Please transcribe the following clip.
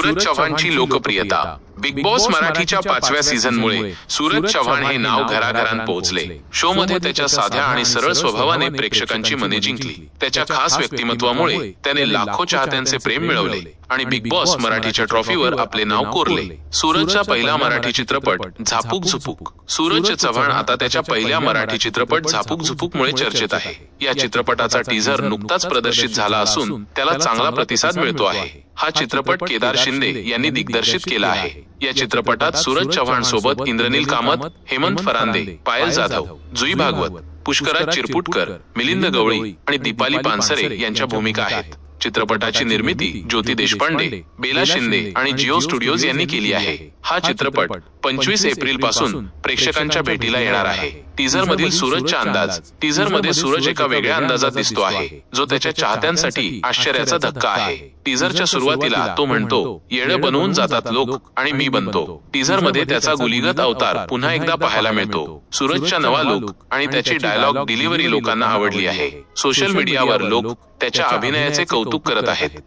सूरज चव्हाणची लोकप्रियता. Big boss मराठीच्या पाचव्या सीझनमुळे सूरज चव्हाण हे नाव घराघरात पोहोचले. शो मध्ये त्याच्या साध्या आणि सरळ स्वभावाने प्रेक्षकांची मने जिंकली. त्याच्या खास व्यक्तिमत्वामुळे त्याने लाखो चाहत्यांचे प्रेम मिळवले आणि बिग बॉस मराठीच्या ट्रॉफीवर आपले नाव कोरले. सूरजचा पहिला मराठी चित्रपट झापूक झुपूक सूरज चव्हाण आता त्याच्या पहिल्या मराठी चित्रपट झापूक झुपूक मुळे चर्चेत आहे. या चित्रपटाचा टीझर नुकताच प्रदर्शित झाला असून त्याला चांगला प्रतिसाद मिळतो आहे हा चित्रपट केदार शिंदे यांनी दिग्दर्शित केला आहे या चित्रपटात सूरज चव्हाण सोबत इंद्रनील कामत हेमंत फरांदे पायल जाधव जुई भागवत पुष्कराज चिरपुटकर मिलिंद गवळी आणि दीपाली पानसरे यांच्या भूमिका आहेत. चित्रपटाची निर्मिती ज्योती देशपांडे बेला शिंदे आणि जिओ स्टुडिओज यांनी केली आहे. हा चित्रपट पंचवीस एप्रिलपासून प्रेक्षकांच्या भेटीला येणार आहे. टीझर मधील सूरजचा अंदाज. टीझरमध्ये सूरज एका वेगळ्या अंदाजात दिसतो आहे. जो त्याच्या चाहत्यांसाठी आश्चर्याचा धक्का आहे. टीझरच्या सुरुवातीला तो म्हणतो येडे बनवून जातात लोक आणि मी बनतो. टीझरमध्ये त्याचा गुलीगत अवतार पुन्हा एकदा पाहायला मिळतो. सूरजच्या नवा लुक आणि त्याची डायलॉग डिलिव्हरी लोकांना आवडली आहे. सोशल मीडियावर लोक त्याच्या अभिनयाचे कौतुक करत आहेत